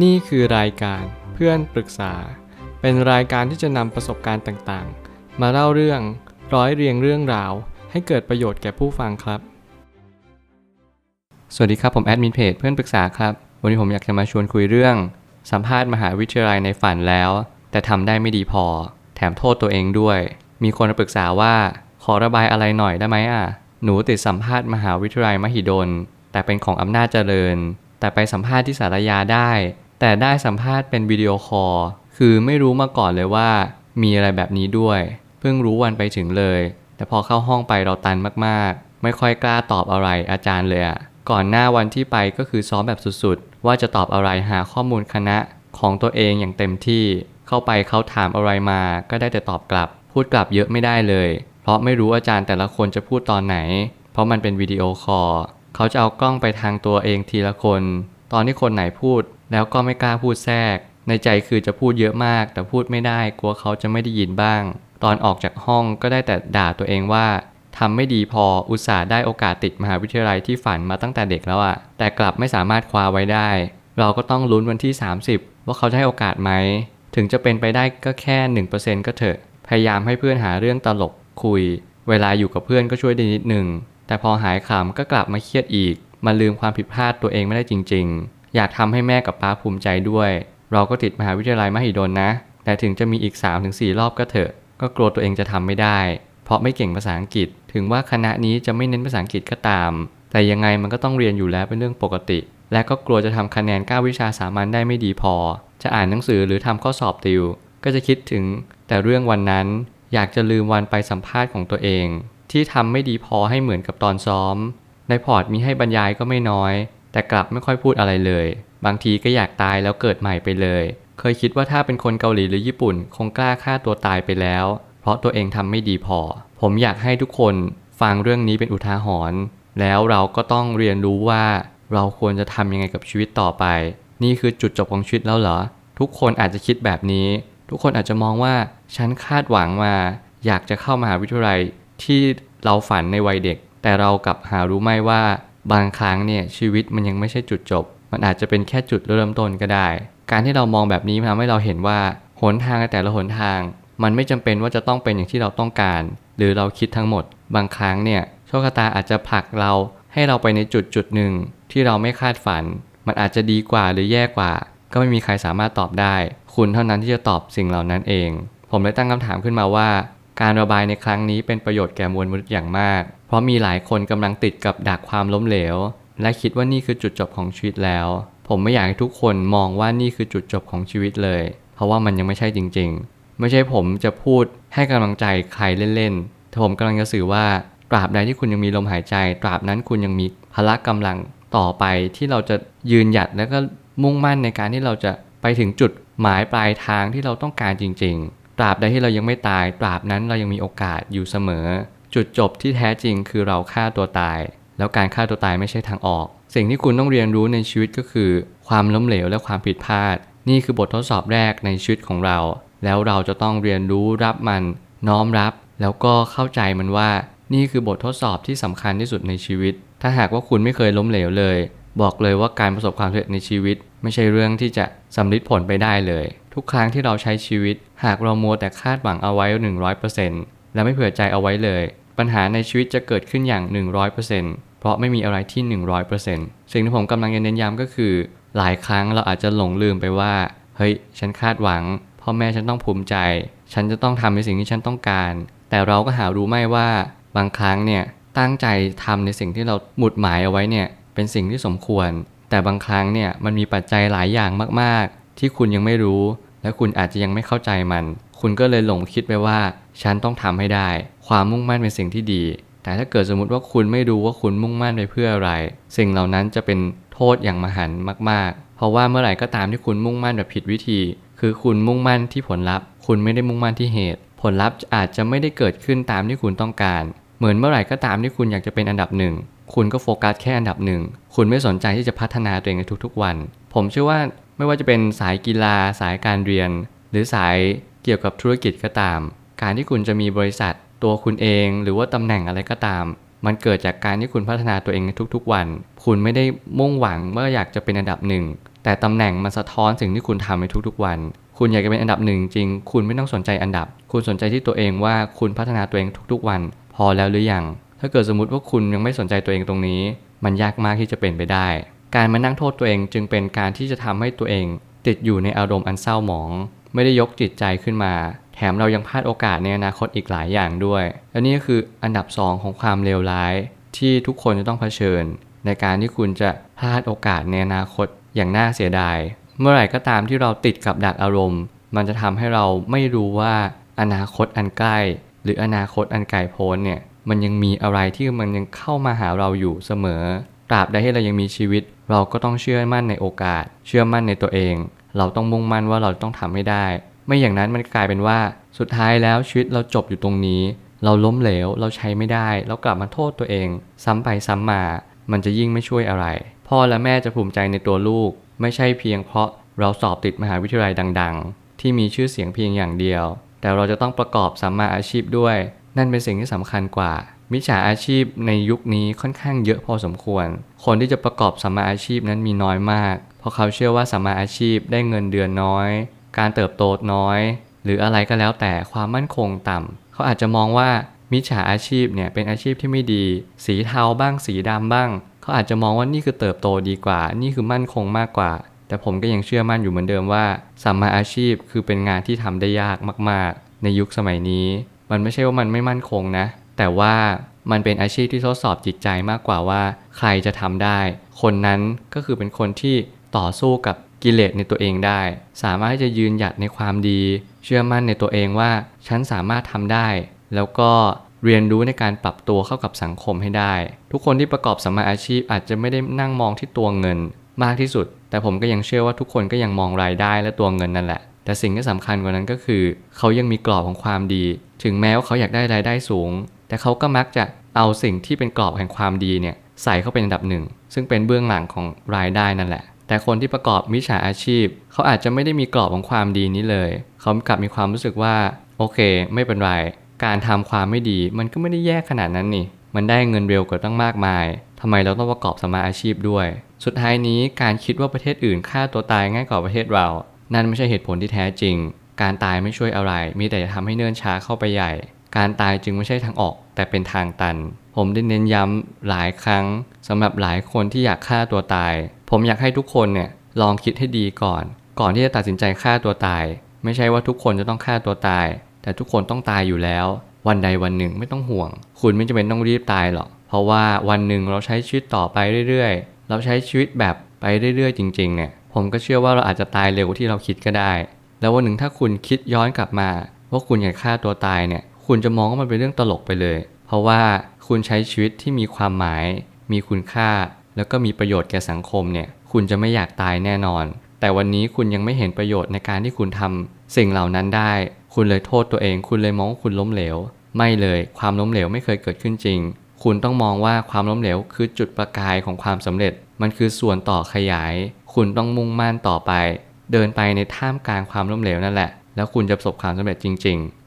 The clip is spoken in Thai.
นี่คือรายการเพื่อนปรึกษา เป็นรายการที่จะนำประสบการณ์ต่างๆ มาเล่าเรื่องร้อยเรียงเรื่องราว ให้เกิดประโยชน์แก่ผู้ฟังครับ สวัสดีครับผมแอดมินเพจเพื่อนปรึกษาครับ วันนี้ผมอยากจะมาชวนคุยเรื่อง สัมภาษณ์มหาวิทยาลัยในฝันแล้ว แต่ทำได้ไม่ดีพอ แถมโทษตัวเองด้วย มีคนมาปรึกษาว่าขอระบายอะไรหน่อยได้ไหมอะ หนูติดสัมภาษณ์มหาวิทยาลัยมหิดล แต่เป็นของอำนาจเจริญ แต่ไปสัมภาษณ์ที่สารยาได้ แต่ได้สัมภาษณ์เป็นวิดีโอคอลคือไม่รู้มาก่อนเลยว่า มีอะไรแบบนี้ด้วย เพิ่งรู้วันไปถึงเลย แต่พอเข้าห้องไปเราตันมากๆ ไม่ค่อยกล้าตอบอะไรอาจารย์เลยอะก่อนหน้าวันที่ไปก็คือซ้อมแบบสุดๆ ว่าจะตอบอะไรหาข้อมูลคณะของตัวเองอย่างเต็มที่เข้าไปเขาถามอะไรมา ก็ได้แต่ตอบกลับ พูดกลับเยอะไม่ได้เลย เพราะไม่รู้อาจารย์แต่ละคนจะพูดตอนไหน เพราะมันเป็นวิดีโอคอล เขาจะเอากล้องไปทางตัวเองทีละคน ตอนที่คนไหนพูด แล้วก็ไม่กล้าพูดแทรก ในใจคือจะพูดเยอะมาก แต่พูดไม่ได้กลัวเขาจะไม่ได้ยินบ้าง ตอนออกจากห้องก็ได้แต่ด่าตัวเองว่าทำไม่ดีพออุตส่าห์ได้โอกาสติดมหาวิทยาลัยที่ฝันมาตั้งแต่เด็กแล้วอะแต่กลับไม่สามารถคว้าไว้ได้ เราก็ต้องลุ้นวันที่ 30 ว่าเขาจะให้โอกาสไหม ถึงจะเป็นไปได้ก็แค่ 1%ก็เถอะ พยายามให้เพื่อนหาเรื่องตลกคุย เวลาอยู่กับเพื่อนก็ช่วยได้นิดหนึ่ง แต่พอหายขำก็กลับมาเครียดอีก มาลืมความผิดพลาดตัวเองไม่ได้จริง ๆ อยากทำให้แม่กับป้าภูมิใจด้วย เราก็ติดมหาวิทยาลัยมหิดลนะ แต่ถึงจะมีอีก 3-4 รอบก็เถอะ ก็กลัวตัวเองจะทำไม่ได้ เพราะไม่เก่งภาษาอังกฤษ ถึงว่าคณะนี้จะไม่เน้นภาษาอังกฤษก็ตาม แต่ยังไงมันก็ต้องเรียนอยู่แล้วเป็นเรื่องปกติ และก็กลัวจะทำคะแนน9วิชาสามัญได้ไม่ดีพอ จะอ่านหนังสือหรือทำข้อสอบติว ก็จะคิดถึง แต่เรื่องวันนั้นอยากจะลืมวันไปสัมภาษณ์ของตัวเอง ที่ทำไม่ดีพอให้เหมือนกับตอนซ้อม ในพอร์ตมีให้บรรยายก็ไม่น้อย แต่กลับไม่ค่อยพูดอะไรเลย บางทีก็อยากตายแล้วเกิดใหม่ไปเลย เคยคิดว่าถ้าเป็นคนเกาหลีหรือญี่ปุ่น คงกล้าฆ่าตัวตายไปแล้ว เพราะตัวเองทำไม่ดีพอ ผมอยากให้ทุกคนฟังเรื่องนี้เป็นอุทาหรณ์แล้วเราก็ต้องเรียนรู้ว่าเราควรจะทำยังไงกับชีวิตต่อไป นี่คือจุดจบของชีวิตแล้วเหรอ ทุกคนอาจจะคิดแบบนี้ ทุกคนอาจจะมองว่าฉันคาดหวังมา อยากจะเข้ามหาวิทยาลัย ที่เราฝันในวัยเด็ก แต่เรากลับหารู้ไหมว่าบางครั้งเนี่ยชีวิตมันยังไม่ใช่จุดจบ มันอาจจะเป็นแค่จุดเริ่มต้นก็ได้ การที่เรามองแบบนี้ทำให้เราเห็นว่าหนทางในแต่ละหนทาง มันไม่จำเป็นว่าจะต้องเป็นอย่างที่เราต้องการ หรือเราคิดทั้งหมด บางครั้งเนี่ยโชคชะตาอาจจะผลักเราให้เราไปในจุดจุดหนึ่งที่เราไม่คาดฝัน มันอาจจะดีกว่าหรือแย่กว่า ก็ไม่มีใครสามารถตอบได้ คุณเท่านั้นที่จะตอบสิ่งเหล่านั้นเอง ผมเลยตั้งคำถามขึ้นมาว่า การระบายในครั้งนี้เป็นประโยชน์แก่มวลมนุษย์อย่างมาก เพราะมีหลายคนกำลังติดกับดักความล้มเหลว และคิดว่านี่คือจุดจบของชีวิตแล้ว ผมไม่อยากให้ทุกคนมองว่านี่คือจุดจบของชีวิตเลย เพราะว่ามันยังไม่ใช่จริง ๆ ไม่ใช่ผมจะพูดให้กำลังใจใครเล่นๆแต่ผมกำลังจะสื่อว่าตราบใดที่คุณยังมีลมหายใจ ตราบนั้นคุณยังมีพละกำลังต่อไปที่เราจะยืนหยัดแล้วก็มุ่งมั่นในการที่เราจะไปถึงจุดหมายปลายทางที่เราต้องการจริง ๆ ตราบใดที่เรายังไม่ตาย ตราบนั้นเรายังมีโอกาสอยู่เสมอ จุดจบที่แท้จริงคือเราฆ่าตัวตาย แล้วการฆ่าตัวตายไม่ใช่ทางออก สิ่งที่คุณต้องเรียนรู้ในชีวิตก็คือ ความล้มเหลวและความผิดพลาด นี่คือบททดสอบแรกในชีวิตของเรา แล้วเราจะต้องเรียนรู้รับมันน้อมรับ แล้วก็เข้าใจมันว่า นี่คือบททดสอบที่สำคัญที่สุดในชีวิต ถ้าหากว่าคุณไม่เคยล้มเหลวเลย บอกเลยว่าการประสบความสำเร็จในชีวิต ไม่ใช่เรื่องที่จะสำลิดผลไปได้เลย ทุกครั้งที่เราใช้ชีวิต หากเรามัวแต่คาดหวังเอาไว้ 100%และไม่เผื่อใจเอาไว้เลย ปัญหาในชีวิตจะเกิดขึ้นอย่าง 100%เพราะไม่มีอะไรที่ 100%สิ่งที่ผมกำลังจะเน้นย้ำก็คือ หลายครั้งเราอาจจะหลงลืมไปว่า เฮ้ย ฉันคาดหวัง พ่อแม่ฉันต้องภูมิใจ ฉันจะต้องทำในสิ่งที่ฉันต้องการ แต่เราก็หารู้ไม่ว่า บางครั้งเนี่ยตั้งใจทำในสิ่งที่เราหมุดหมายเอาไว้เนี่ยเป็นสิ่งที่สมควร แต่บางครั้งเนี่ยมันมีปัจจัยหลายอย่างมากๆ ที่คุณยังไม่รู้ และคุณอาจจะยังไม่เข้าใจมัน คุณก็เลยหลงคิดไปว่า ฉันต้องทำให้ได้ ความมุ่งมั่นเป็นสิ่งที่ดี แต่ถ้าเกิดสมมติว่าคุณไม่รู้ว่าคุณมุ่งมั่นไปเพื่ออะไร สิ่งเหล่านั้นจะเป็นโทษอย่างมหันต์มาก ๆ เพราะว่าเมื่อไหร่ก็ตามที่คุณมุ่งมั่นแบบผิดวิธี คือคุณมุ่งมั่นที่ผลลัพธ์ คุณไม่ได้มุ่งมั่นที่เหตุ ผลลัพธ์อาจจะไม่ได้เกิดขึ้นตามที่คุณต้องการ เหมือนเมื่อไหร่ก็ตามที่คุณอยากจะเป็นอันดับหนึ่งคุณก็โฟกัสแค่อันดับหนึ่ง คุณไม่สนใจที่จะพัฒนาตัวเองในทุกๆวัน ผมเชื่อว่า ไม่ว่าจะเป็นสายกีฬา สายการเรียน หรือสายเกี่ยวกับธุรกิจก็ตาม การที่คุณจะมีบริษัทตัวคุณเอง หรือว่าตำแหน่งอะไรก็ตาม มันเกิดจากการที่คุณพัฒนาตัวเองในทุกๆ วัน คุณไม่ได้มุ่งหวังว่าอยากจะเป็นอันดับหนึ่งแต่ตำแหน่งมันสะท้อนสิ่งที่คุณทำในทุกๆวัน คุณอยากจะเป็นอันดับหนึ่งจริง คุณไม่ต้องสนใจอันดับ คุณสนใจที่ตัวเองว่าคุณพัฒนาตัวเองทุกๆวัน พอแล้วหรือยัง ถ้าเกิดสมมติว่าคุณยังไม่สนใจตัวเองตรงนี้ มันยากมากที่จะเป็นไปได้ การมานั่งโทษตัวเองจึงเป็นการที่จะทำให้ตัวเอง ติดอยู่ในอารมณ์อันเศร้าหมอง ไม่ได้ยกจิตใจขึ้นมา แถมเรายังพลาดโอกาสในอนาคตอีกหลายอย่างด้วย และนี่ก็คืออันดับ 2 ของความเลวร้าย ที่ทุกคนจะต้องเผชิญ ในการที่คุณจะพลาดโอกาสในอนาคตอย่างน่าเสียดาย เมื่อไหร่ก็ตามที่เราติดกับดักอารมณ์ มันจะทำให้เราไม่รู้ว่าอนาคตอันใกล้ หรืออนาคตอันไกลโพ้นเนี่ยมันยังมีอะไรที่มันยังเข้ามาหาเราอยู่เสมอตราบใดที่เรายังมีชีวิต เราก็ต้องเชื่อมั่นในโอกาส เชื่อมั่นในตัวเอง เราต้องมุ่งมั่นว่าเราต้องทำให้ได้ ไม่อย่างนั้นมันกลายเป็นว่าสุดท้ายแล้วชีวิตเราจบอยู่ตรงนี้ เราล้มเหลวเราใช้ไม่ได้ เรากลับมาโทษตัวเอง ซ้ำไปซ้ำมา มันจะยิ่งไม่ช่วยอะไร พ่อและแม่จะภูมิใจในตัวลูก ไม่ใช่เพียงเพราะเราสอบติดมหาวิทยาลัยดัง ๆ ที่มีชื่อเสียงเพียงอย่างเดียว แต่เราจะต้องประกอบสัมมาอาชีพด้วย นั่นเป็นสิ่งที่สำคัญกว่า มิจฉาอาชีพในยุคนี้ค่อนข้างเยอะพอสมควร คนที่จะประกอบสัมมาอาชีพนั้นมีน้อยมาก เพราะเขาเชื่อว่าสัมมาอาชีพได้เงินเดือนน้อย การเติบโตน้อย หรืออะไรก็แล้วแต่ความมั่นคงต่ำเขาอาจจะมองว่ามิจฉาอาชีพเนี่ยเป็นอาชีพที่ไม่ดี สีเทาบ้างสีดำบ้าง เขาอาจจะมองว่านี่คือเติบโตดีกว่า นี่คือมั่นคงมากกว่า แต่ผมก็ยังเชื่อมั่นอยู่เหมือนเดิมว่าสัมมาอาชีพคือเป็นงานที่ทำได้ยากมาก ๆ ในยุคสมัยนี้ มันไม่ใช่ว่ามันไม่มั่นคงนะ แต่ว่ามันเป็นอาชีพที่ทดสอบจิตใจมากกว่าว่า ใครจะทำได้ คนนั้นก็คือเป็นคนที่ต่อสู้กับกิเลสในตัวเองได้ สามารถที่จะยืนหยัดในความดี เชื่อมั่นในตัวเองว่าฉันสามารถทำได้ แล้วก็เรียนรู้ในการปรับตัวเข้ากับสังคมให้ได้ ทุกคนที่ประกอบสัมมาอาชีพอาจจะไม่ได้นั่งมองที่ตัวเงินมากที่สุด แต่ผมก็ยังเชื่อว่าทุกคนก็ยังมองรายได้และตัวเงินนั่นแหละ แต่สิ่งที่สำคัญกว่านั้นก็คือ เขายังมีกรอบของความดี ถึงแม้ว่าเขาอยากได้รายได้สูง แต่เขาก็มักจะเอาสิ่งที่เป็นกรอบแห่งความดีเนี่ยใส่เข้าเป็นอันดับหนึ่ง ซึ่งเป็นเบื้องหลังของรายได้นั่นแหละ แต่คนที่ประกอบมิจฉาอาชีพ เขาอาจจะไม่ได้มีกรอบของความดีนี้เลย เขากลับมีความรู้สึกว่าโอเค ไม่เป็นไร การทำความไม่ดีมันก็ไม่ได้แย่ขนาดนั้นนี่ มันได้เงินเร็วกว่าตั้งมากมายทำไมเราต้องประกอบสมมาอาชีพด้วย สุดท้ายนี้การคิดว่าประเทศอื่นฆ่าตัวตายง่ายกว่าประเทศเรา นั่นไม่ใช่เหตุผลที่แท้จริง การตายไม่ช่วยอะไร มีแต่จะทำให้เนิ่นช้าเข้าไปใหญ่ การตายจึงไม่ใช่ทางออก แต่เป็นทางตัน ผมได้เน้นย้ำหลายครั้งสำหรับหลายคนที่อยากฆ่าตัวตาย ผมอยากให้ทุกคนเนี่ยลองคิดให้ดีก่อน ก่อนที่จะตัดสินใจฆ่าตัวตาย ไม่ใช่ว่าทุกคนจะต้องฆ่าตัวตาย แต่ทุกคนต้องตายอยู่แล้ว วันใดวันหนึ่งไม่ต้องห่วง คุณไม่จำเป็นต้องรีบตายหรอก เพราะว่าวันหนึ่งเราใช้ชีวิตต่อไปเรื่อยๆ เราใช้ชีวิตแบบไปเรื่อยๆ จริงๆ เนี่ย ผมก็เชื่อว่าเราอาจจะตายเร็วกว่าที่เราคิดก็ได้ แล้ววันหนึ่งถ้าคุณคิดย้อนกลับมา ว่าคุณอยากฆ่าตัวตายเนี่ย คุณจะมองว่ามันเป็นเรื่องตลกไปเลย เพราะว่าคุณใช้ชีวิตที่มีความหมาย มีคุณค่า แล้วก็มีประโยชน์แก่สังคมเนี่ย คุณจะไม่อยากตายแน่นอน แต่วันนี้คุณยังไม่เห็นประโยชน์ในการที่คุณทำสิ่งเหล่านั้นได้ คุณเลยโทษตัวเอง คุณเลยมองว่าคุณล้มเหลว ไม่เลย ความล้มเหลวไม่เคยเกิดขึ้นจริง คุณต้องมองว่าความล้มเหลวคือจุดประกายของความสำเร็จ มันคือส่วนต่อขยาย คุณต้องมุ่งมั่นต่อไป เดินไปในท่ามกลางความล้มเหลวนั่นแหละ แล้วคุณจะประสบความสำเร็จจริง ๆ